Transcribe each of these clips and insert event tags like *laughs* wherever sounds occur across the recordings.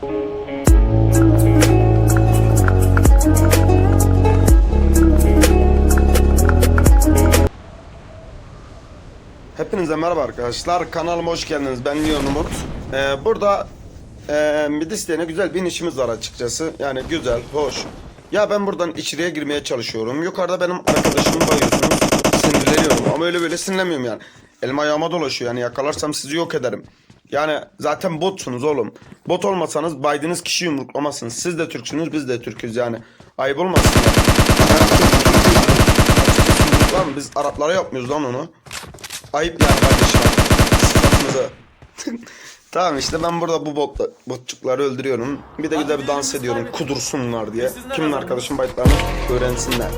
Hepinize merhaba arkadaşlar. Kanalıma hoş geldiniz. Ben Leon Umut. Ee, burada e, Midis'te güzel bir işimiz var açıkçası. Yani güzel, hoş. Ya ben buradan içeriye girmeye çalışıyorum. Yukarıda benim arkadaşımı bayıyorsunuz. Sinirleniyorum ama öyle böyle sinirlemiyorum yani. Elim ayağıma dolaşıyor yani yakalarsam sizi yok ederim. Yani zaten botsunuz oğlum. Bot olmasanız baydığınız kişi yumruklamazsınız. Siz de Türksünüz biz de Türk'üz yani. Ayıp olmasın. Lan biz Araplara yapmıyoruz lan onu. Ayıp yani kardeşim. Sıfatımıza. *laughs* tamam işte ben burada bu bot, botçukları öldürüyorum. Bir de güzel bir dans ediyorum kudursunlar diye. Kimin arkadaşım bayıtlarını öğrensinler.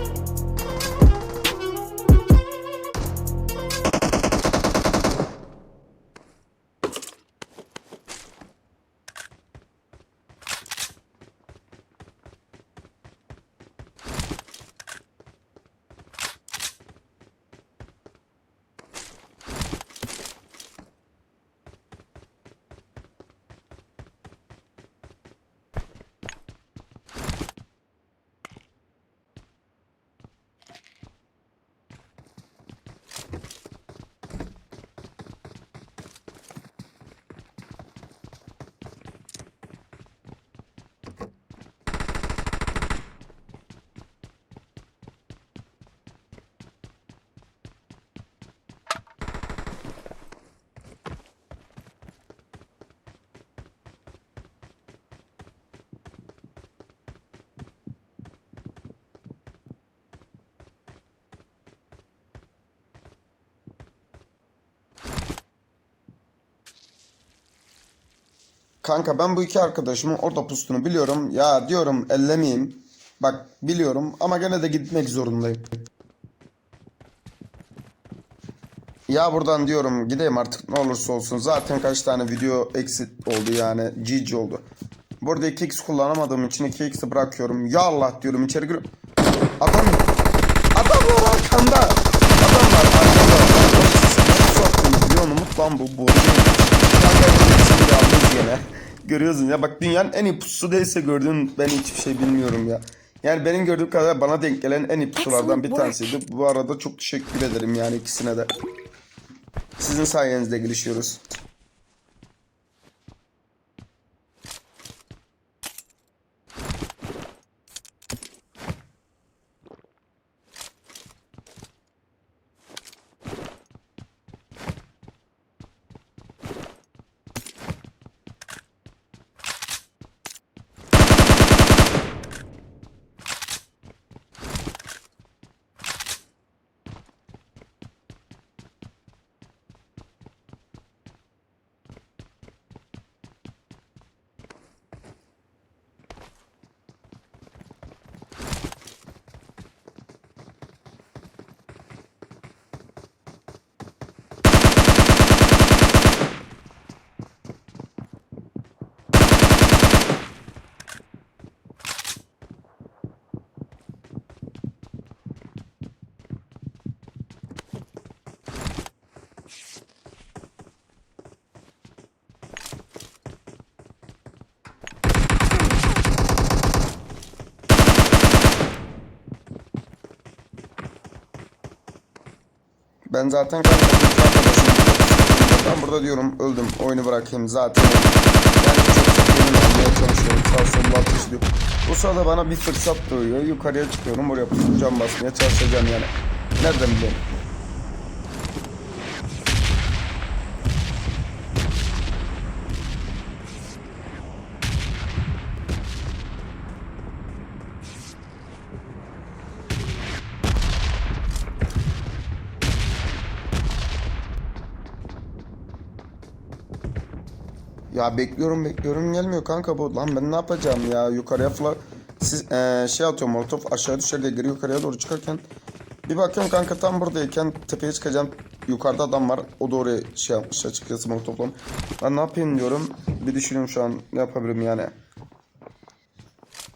Kanka ben bu iki arkadaşımın orada pustunu biliyorum. Ya diyorum ellemeyeyim. Bak biliyorum ama gene de gitmek zorundayım. Ya buradan diyorum gideyim artık ne olursa olsun. Zaten kaç tane video exit oldu yani. GG oldu. Burada 2x kullanamadığım için 2x'i bırakıyorum. Ya Allah diyorum içeri gir. Adam Adam var arkamda. Adam var arkamda. Soktum biliyor musun? Lan bu. Bu. Yine. Görüyorsun ya bak dünyanın en iyi pusu değilse gördüğün ben hiçbir şey bilmiyorum ya. Yani benim gördüğüm kadar bana denk gelen en iyi pusulardan bir tanesiydi. Bu arada çok teşekkür ederim yani ikisine de. Sizin sayenizde gelişiyoruz. Ben zaten. Ben burada diyorum öldüm oyunu bırakayım zaten. Yani çok çok yemin etmeye çalışıyorum. Sağ solda ateş ediyor. Bu sırada bana bir fırsat doğuyor. Yukarıya çıkıyorum. Oraya cam basmaya çalışacağım yani. Nereden bileyim? Ya bekliyorum bekliyorum gelmiyor kanka bu. Lan ben ne yapacağım ya yukarıya falan. Siz eee, şey atıyorum molotof aşağı düşer geri yukarıya doğru çıkarken. Bir bakıyorum kanka tam buradayken tepeye çıkacağım. Yukarıda adam var. O da oraya şey yapmış açıkçası molotofla. Ben ne yapayım diyorum. Bir düşünüyorum şu an ne yapabilirim yani.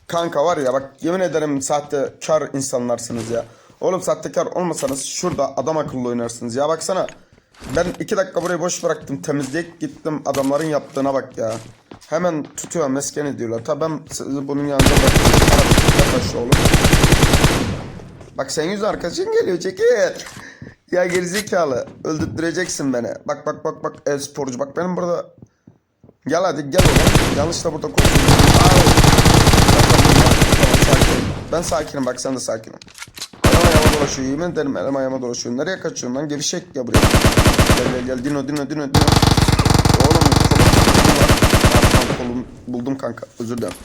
Kanka var ya bak yemin ederim sahtekar insanlarsınız ya. Oğlum sahtekar olmasanız şurada adam akıllı oynarsınız ya baksana. Ben iki dakika burayı boş bıraktım. Temizleyip gittim. Adamların yaptığına bak ya. Hemen tutuyor mesken ediyorlar. Tabi ben sizi bunun yanında bırakıyorum. Bak sen yüz arkadaşın geliyor çekil. Ya gerizekalı. Öldürteceksin beni. Bak bak bak bak e-sporcu. Bak benim burada. Gel hadi gel oğlum. Yanlış da burada sakin. Ben sakinim bak sen de sakin ol. Elim ayağıma dolaşıyor. Yemin ederim elim ayağıma dolaşıyor. Nereye kaçıyorsun lan? Gevşek ya buraya. Gel gel gel. Dino Dino Dino Dino. Oğlum kolum kolum buldum kanka. Özür dilerim.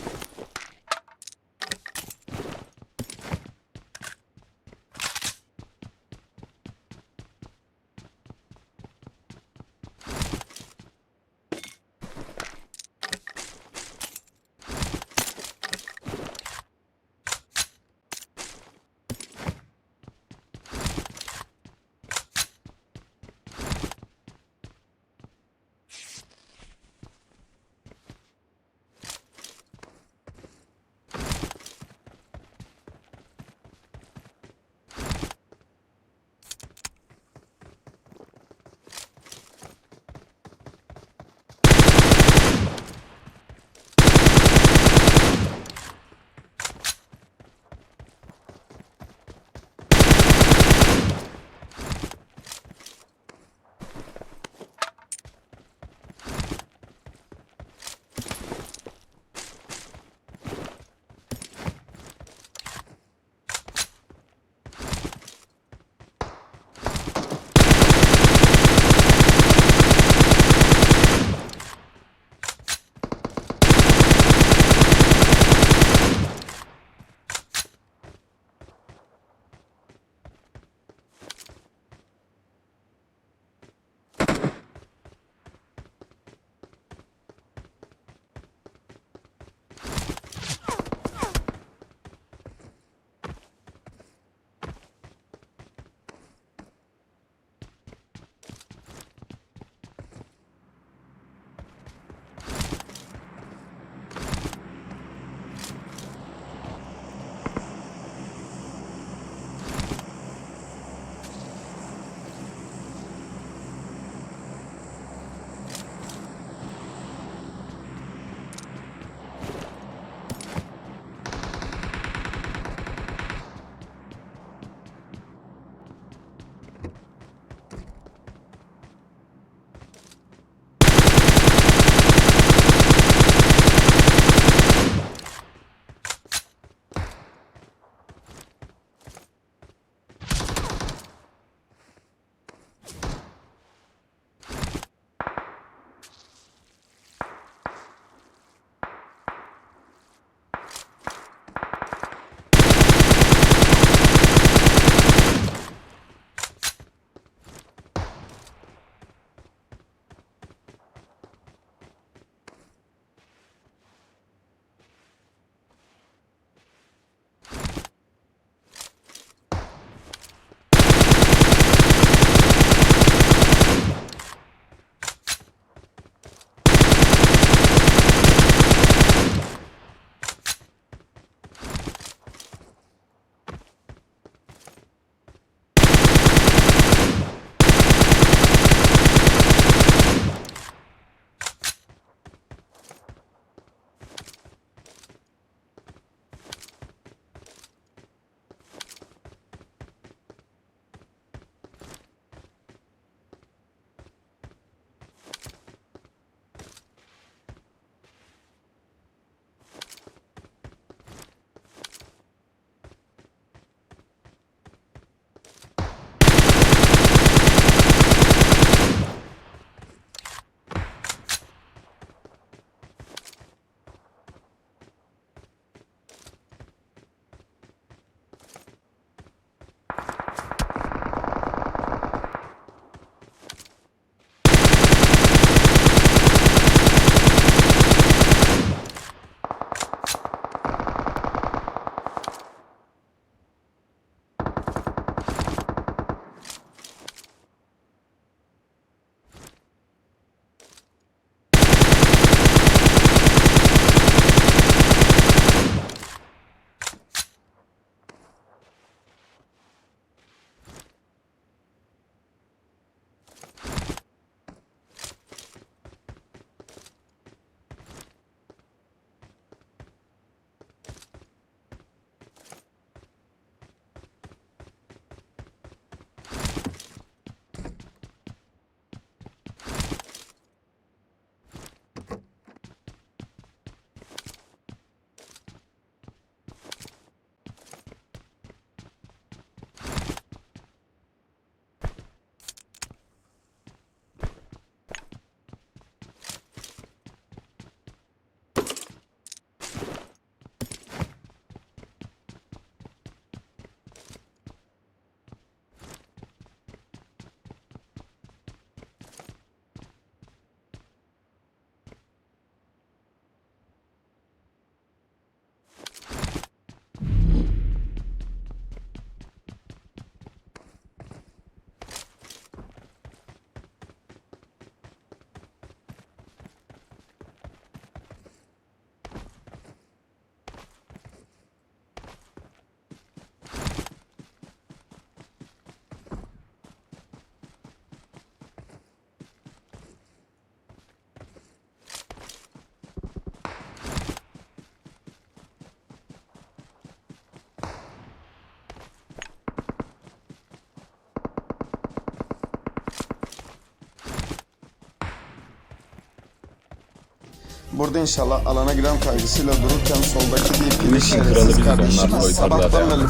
Burada inşallah alana giren kaygısıyla dururken soldaki deyip biziz, onlar soytarılar sabahtan ya. beri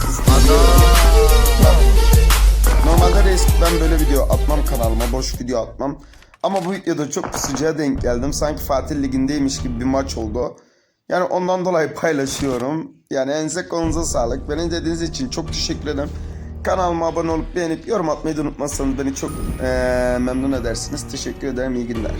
Normalde reis ben böyle video atmam kanalıma boş video atmam. Ama bu videoda çok pusucuya denk geldim. Sanki Fatih Ligi'ndeymiş gibi bir maç oldu. Yani ondan dolayı paylaşıyorum. Yani ense kolunuza sağlık. Beni izlediğiniz için çok teşekkür ederim. Kanalıma abone olup beğenip yorum atmayı da unutmazsanız beni çok eee, memnun edersiniz. Teşekkür ederim. İyi günler.